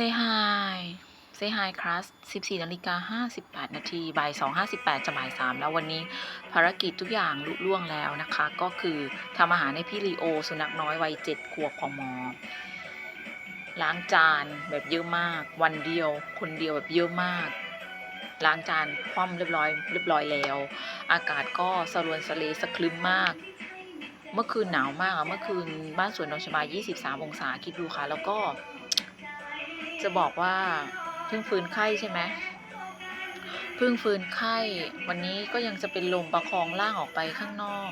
Say hi Say hi class 14นาฬิกา58นาทีบ่าย2 58จะบ่าย3แล้ววันนี้ภารกิจทุกอย่างลุล่วงแล้วนะคะ ก็คือทำอาหารให้พี่ลีโอ สุนัขน้อยวัย7ขวบของหมอ ล้างจานแบบเยอะมาก วันเดียว คนเดียวแบบเยอะมาก ล้างจานคว่ำเรียบร้อยเรียบร้อยแล้ว อากาศก็สรวนสเลสคลึ้มมากเมื่อคืนหนาวมากอะเมื่อคืนบ้านสวนดอกชบา 23 องศาคิดดูค่ะ แล้วก็ จะบอกว่าเพิ่งฟื้นไข้ใช่ไหมเพิ่งฟื้นไข้ วันนี้ก็ยังจะเป็นลมประคองร่างออกไปข้างนอก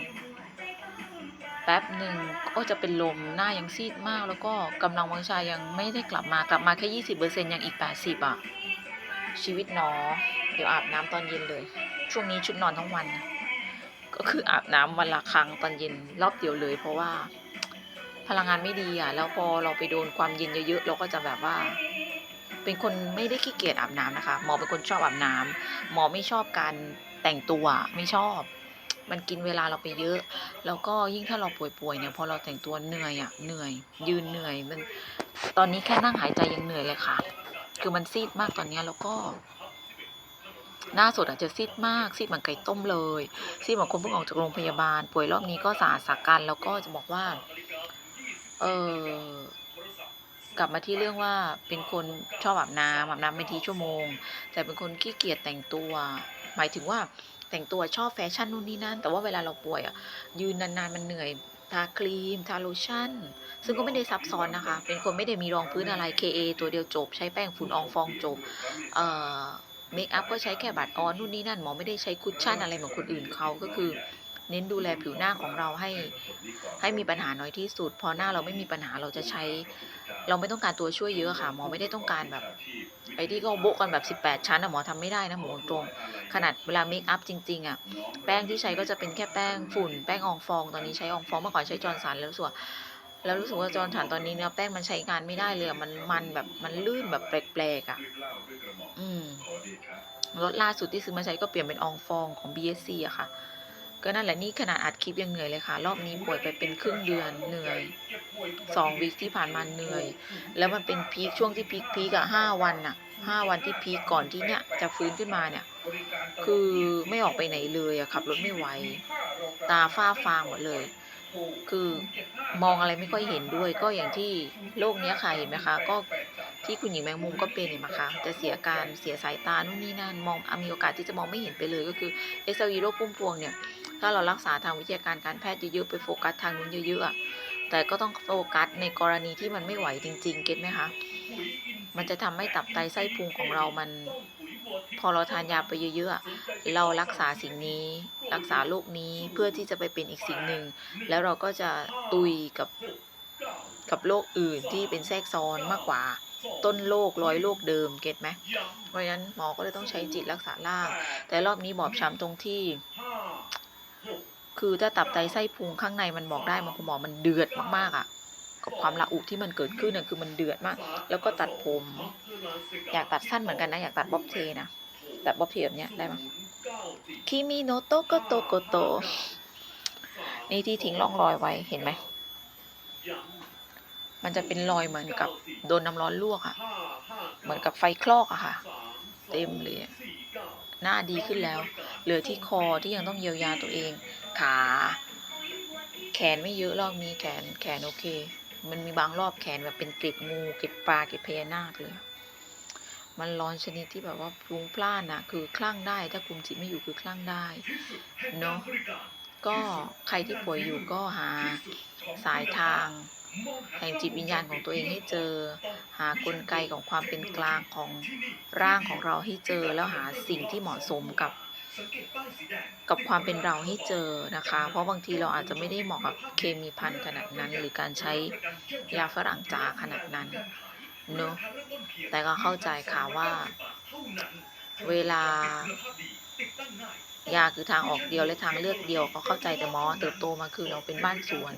แป๊บหนึ่งก็จะเป็นลมหน้ายังซีดมาก แล้วก็กำลังวังชายังไม่ได้กลับมากลับมาแค่ยี่สิบเปอร์เซ็นยังอีกแปดสิบอะ ชีวิตหนอ เดี๋ยวอาบน้ำตอนเย็นเลย ช่วงนี้ชุดนอนทั้งวันนะก็คืออาบน้ำวันละครั้งตอนเย็นรอบเดียวเลย เพราะว่า พลังงานไม่ดีอะ แล้วพอเราไปโดนความเย็นเยอะๆเราก็จะแบบว่า เป็นคนไม่ได้ขี้เกียจอาบน้ำนะคะ หมอเป็นคนชอบอาบน้ำหมอไม่ชอบการแต่งตัวไม่ชอบ มันกินเวลาเราไปเยอะ แล้วก็ยิ่งถ้าเราป่วยๆเนี่ยพอเราแต่งตัวเหนื่อยอะเหนื่อย ยืนเหนื่อยมันตอนนี้แค่นั่งหายใจยังเหนื่อยเลยค่ะ คือมันซีดมากตอนนี้แล้วก็หน้าสดอาจจะซีดมากซีดเหมือนไก่ต้มเลยซีดเหมือนคนเพิ่งออกจากโรงพยาบาล ป่วยรอบนี้ก็สาหัสสากันแล้วก็จะบอกว่า เออ กลับมาที่เรื่องว่าเป็นคนชอบอาบน้ำอาบน้ำไม่ทีชั่วโมง แต่เป็นคนขี้เกียจแต่งตัว หมายถึงว่าแต่งตัวชอบแฟชั่นนู่นนี่นั่น แต่ว่าเวลาเราป่วยอะยืนนานๆมันเหนื่อยทาครีมทาโลชั่น ซึ่งก็ไม่ได้ซับซ้อนนะคะ เป็นคนไม่ได้มีรองพื้นอะไร KA ตัวเดียวจบ ใช้แป้งฝุ่นอองฟองจบเอ่อเมคอัพก็ใช้แค่บัตรออนนู่นนี่นั่นหมอไม่ได้ใช้คุชชั่นอะไรเหมือนคนอื่นเขาก็คือ เน้นดูแลผิวหน้าของเราให้ให้มีปัญหาน้อยที่สุด พอหน้าเราไม่มีปัญหาเราจะใช้ เราไม่ต้องการตัวช่วยเยอะค่ะหมอไม่ได้ต้องการแบบไอ้ที่ก็โบกันแบบ 18 ชั้นอะหมอทำไม่ได้นะหมอตรง ขนาดเวลาเมคอัพจริงๆอะแป้งที่ใช้ก็จะเป็นแค่แป้งฝุ่นแป้งอองฟอง ตอนนี้ใช้อองฟองเมื่อก่อนใช้จอร์นสันแล้วสึกว่าแล้วรู้สึกว่าจอร์นสันตอนนี้เนื้อแป้งมันใช้งานไม่ได้เลยมันมันแบบมันลื่นแบบแปลกๆอะอืมรถล่าสุดที่ซื้อมาใช้ก็เปลี่ยนเป็นอองฟองของ BSC อะค่ะ ก็นั่นแหละนี่ขนาดอัดคลิปยังเหนื่อยเลยค่ะ รอบนี้ป่วยไปเป็นครึ่งเดือนเหนื่อยสองวีคที่ผ่านมาเหนื่อย แล้วมันเป็นพีคช่วงที่พีคพีคอะห้าวันอะห้าวันที่พีคก่อนที่เนี่ยจะฟื้นขึ้นมาเนี่ย คือไม่ออกไปไหนเลยอะขับรถไม่ไหวตาฝ้าฟางหมดเลย คือมองอะไรไม่ค่อยเห็นด้วย ก็อย่างที่โรคเนี้ยค่ะเห็นไหมคะ ก็ที่คุณหญิงแมงมุมก็เป็นเห็นไหมคะจะเสียการเสียสายตานู่นนี่นั่นมองอมีโอกาสที่จะมองไม่เห็นไปเลยก็คือเอสวีโรคพุ่มพวงเนี่ย ถ้าเรารักษาทางวิทยาการการแพทย์เยอะๆไปโฟกัสทางนู้นเยอะๆแต่ก็ต้องโฟกัสในกรณีที่มันไม่ไหวจริง ๆ เก็ตไหมคะ มันจะทำให้ตับไตไส้พุงของเรามัน พอเราทานยาไปเยอะๆเรารักษาสิ่งนี้ รักษาโรคนี้เพื่อที่จะไปเป็นอีกสิ่งหนึ่ง แล้วเราก็จะตุยกับกับโรคอื่นที่เป็นแทรกซ้อนมากกว่าต้นโรคร้อยโรคเดิมเก็ตไหม เพราะฉะนั้นหมอก็เลยต้องใช้จิตรักษาล่าง แต่รอบนี้บอบช้ำตรงที่ คือถ้าตับไตไส้พุงข้างในมันบอกได้มันคุณหมอมันเดือดมากๆอะ กับความระอุที่มันเกิดขึ้นน่ะคือมันเดือดมาก แล้วก็ตัดผม อยากตัดสั้นเหมือนกันนะอยากตัดบ๊อบเทนะตัดบ๊อบเทแบบเนี้ยได้ไหมคิมิโนโตโกโตโกโตนี่ที่ทิ้งร่องรอยไว้เห็นไหมมันจะเป็นรอยเหมือนกับโดนน้ำร้อนลวกอะเหมือนกับไฟคลอกอะค่ะ เต็มเลย หน้าดีขึ้นแล้ว เหลือที่คอที่ยังต้องเยียวยาตัวเอง ขา แขนไม่เยอะรอบนี้แขนแขนโอเค มันมีบางรอบแขนแบบเป็นเกล็ดงูเกล็ดปลาเกล็ดพญานาคเลย มันร้อนชนิดที่แบบว่าพลุงพล่านนะคือคลั่งได้ ถ้าคุมจิตไม่อยู่คือคลั่งได้เนาะก็ใครที่ป่วยอยู่ก็หาสายทางแห่งจิตวิญญาณของตัวเองให้เจอ หากลไกของความเป็นกลางของร่างของเราให้เจอ แล้วหาสิ่งที่เหมาะสมกับ กับความเป็นเราให้เจอนะคะ เพราะบางทีเราอาจจะไม่ได้เหมาะกับเคมีพันขนาดนั้น หรือการใช้ยาฝรั่งจาขนาดนั้นเนอะแต่ก็เข้าใจค่ะว่า เวลายาคือทางออกเดียวและทางเลือกเดียวก็เข้าใจแต่หมอเติบโตมาคือเราเป็นบ้านสวน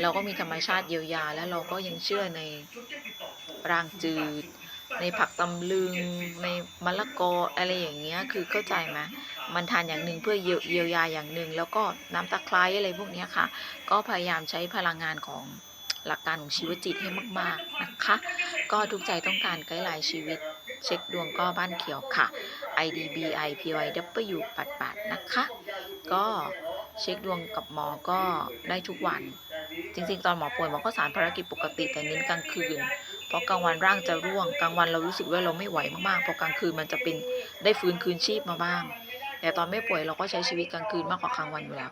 เราก็มีธรรมชาติเยียวยา แล้วเราก็ยังเชื่อในรางจืด ในผักตำลึง ในมะละกออะไรอย่างเงี้ยคือเข้าใจไหม มันทานอย่างหนึ่งเพื่อเยียวเยียวยาอย่างหนึ่งแล้วก็น้ำตะไคร้อะไรพวกนี้ค่ะ ก็พยายามใช้พลังงานของหลักการของชีวิตจิตให้มาก ๆ นะคะ ก็ทุกใจต้องการไกด์ไลน์ชีวิต เช็คดวงก็บ้านเขียวค่ะ IDBI PYW ปัดปัดนะคะ ก็เช็คดวงกับหมอก็ได้ทุกวัน จริง ๆ ตอนหมอป่วยหมอก็สารภารกิจปกติแต่เน้นกลางคืน เพราะกลางวันร่างจะร่วง กลางวันเรารู้สึกว่าเราไม่ไหวมากๆ พอกลางคืนมันจะเป็นได้ฟื้นคืนชีพมาบ้าง แต่ตอนไม่ป่วยเราก็ใช้ชีวิตกลางคืนมากกว่ากลางวันอยู่แล้ว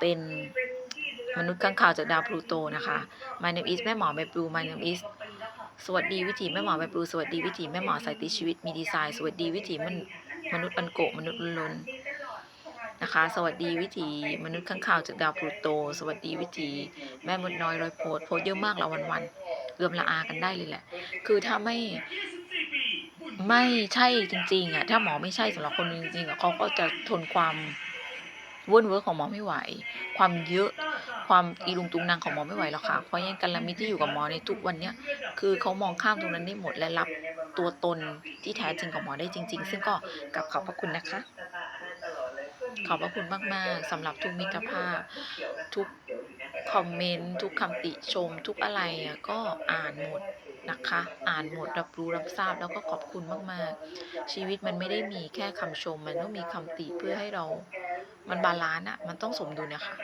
เป็นมนุษย์ข้างข่าวจากดาวพลูโตนะคะ My name is แม่หมอใบปลู My name is สวัสดีวิถีแม่หมอใบปลูสวัสดีวิถีแม่หมอสายติชีวิตมีดีไซน์ สวัสดีวิถีมนมนุษย์อันโกมนุษย์ล้นนะคะ สวัสดีวิถีมนุษย์ข้างข่าวจากดาวพลูโต สวัสดีวิถีแม่มดน้อยรอยโพสโพสเยอะมากละวันๆเอือมละอากันได้เลยแหละ คือถ้าไม่ ไม่ใช่จริงๆอะถ้าหมอไม่ใช่สำหรับคนจริงๆอะเขาก็จะทนความวุ่นเวอร์ของหมอไม่ไหว ความเยอะ ความอีลุงตุงนางของหมอไม่ไหวหรอกค่ะ เพราะยังกันละมิตรที่อยู่กับหมอในทุกวันเนี้ยคือเขามองข้ามตรงนั้นได้หมดและรับตัวตนที่แท้จริงของหมอได้จริง ๆ ซึ่งก็กลับขอบพระคุณนะคะ ขอบพระคุณมากๆสำหรับทุกมิตรภาพ ทุกคอมเมนต์ ทุกคำติชม ทุกอะไรก็อ่านหมด นะคะ อ่านหมดรับรู้รับทราบแล้วก็ขอบคุณมาก ๆ ชีวิตมันไม่ได้มีแค่คำชม มันต้องมีคำติเพื่อให้เรา มันบาลานซ์อะมันต้องสมดุลนะคะ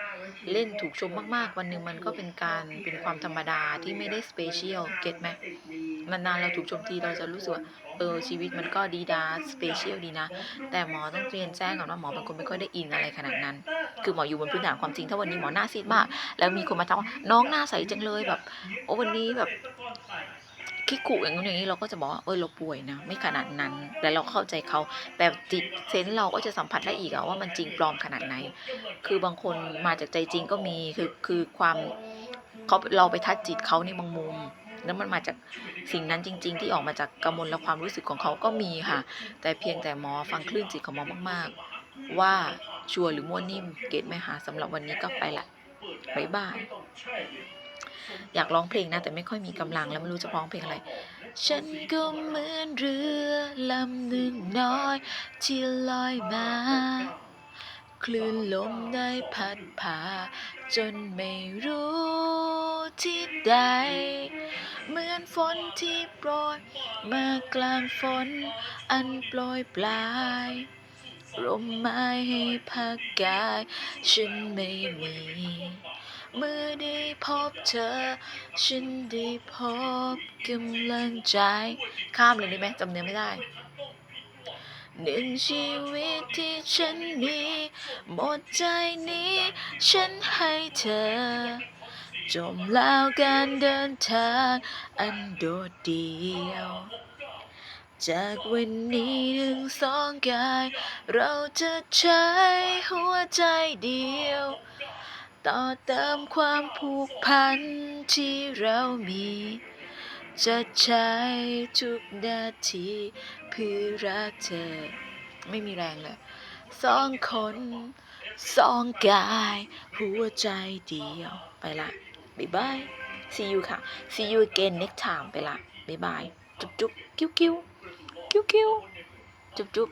เล่นถูกชมมาก ๆ วันหนึ่งมันก็เป็นการเป็นความธรรมดาที่ไม่ได้สเปเชียลเก็ตไหมนานๆเราถูกชมทีเราจะรู้สึกว่าเออชีวิตมันก็ดีดาสเปเชียลดีนะ แต่หมอต้องเรียนแจ้งก่อนว่าหมอเป็นคนไม่ค่อยได้อินอะไรขนาดนั้น คือหมออยู่บนพื้นฐานความจริงถ้าวันนี้หมอหน้าซีดมาก แล้วมีคนมาทักว่าน้องหน้าใสจังเลยแบบโอ้วันนี้แบบ ขี้ขู่อย่างนู้นอย่างนี้เราก็จะบอกว่าเออเราป่วยนะไม่ขนาดนั้น แต่เราเข้าใจเขาแต่จิตเซนส์เราก็จะสัมผัสได้อีกอะว่ามันจริงปลอมขนาดไหน คือบางคนมาจากใจจริงก็มีคือคือความเขาเราไปทัดจิตเขาในบางมุมแล้วมันมาจากสิ่งนั้นจริง ๆ ที่ออกมาจากกำมลและความรู้สึกของเขาก็มีค่ะ แต่เพียงแต่หมอฟังคลื่นจิตของหมอมากๆ ว่าชัวร์หรือมั่วนิ่มเกตไหมคะสำหรับวันนี้ก็ไปละบ๊ายบาย อยากร้องเพลงนะ แต่ไม่ค่อยมีกำลังแล้วไม่รู้จะร้องเพลงอะไร ฉันก็เหมือนเรือลำหนึ่งน้อย ที่ลอยมาคลื่นลมได้พัดพาจนไม่รู้ที่ใด เหมือนฝนที่โปรยมากลางฝน อันโปรยปลายลมไม้ให้พักกาย ฉันไม่มี เมื่อได้พบเธอ ฉันได้พบกำลังใจ ข้ามเลยได้ไหมจำเนื้อไม่ได้หนึ่งชีวิตที่ฉันมี หมดใจนี้ ฉันให้เธอ จมแล้วการเดินทางอันโดดเดี่ยว จากวันนี้ถึงสองกาย เราจะใช้หัวใจเดียว ต่อเติมความผูกพันที่เรามี จะใช้ทุกนาทีเพื่อรักเธอ ไม่มีแรงเลยสองคนสองกาย หัวใจเดียว ไปละบ๊ายบาย see you ค่ะ see you again next time ไปละบ๊ายบาย จุ๊บจุ๊บกิ้วกิ้วกิ้วกิ้วจุ๊บจุ๊บ